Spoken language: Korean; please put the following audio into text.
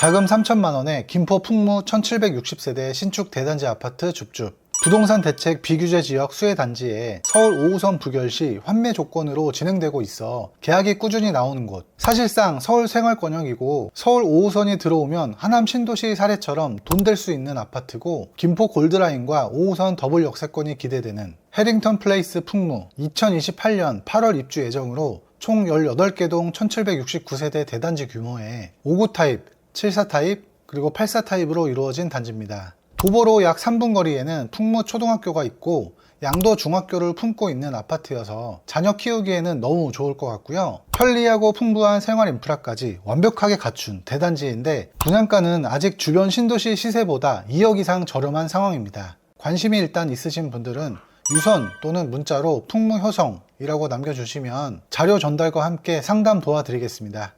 자금 3천만 원에 김포 풍무 1760세대 신축 대단지 아파트 줍줍. 부동산 대책 비규제 지역 수혜 단지에 서울 5호선 부결 시 환매 조건으로 진행되고 있어 계약이 꾸준히 나오는 곳. 사실상 서울 생활 권역이고 서울 5호선이 들어오면 하남 신도시 사례처럼 돈 될 수 있는 아파트고 김포 골드라인과 5호선 더블 역세권이 기대되는 해링턴 플레이스 풍무 2028년 8월 입주 예정으로 총 18개 동 1769세대 대단지 규모의 5구 타입, 74 타입, 그리고 84 타입으로 이루어진 단지입니다. 도보로 약 3분 거리에는 풍무 초등학교가 있고 양도 중학교를 품고 있는 아파트여서 자녀 키우기에는 너무 좋을 것 같고요. 편리하고 풍부한 생활 인프라까지 완벽하게 갖춘 대단지인데 분양가는 아직 주변 신도시 시세보다 2억 이상 저렴한 상황입니다. 관심이 일단 있으신 분들은 유선 또는 문자로 풍무효성이라고 남겨주시면 자료 전달과 함께 상담 도와드리겠습니다.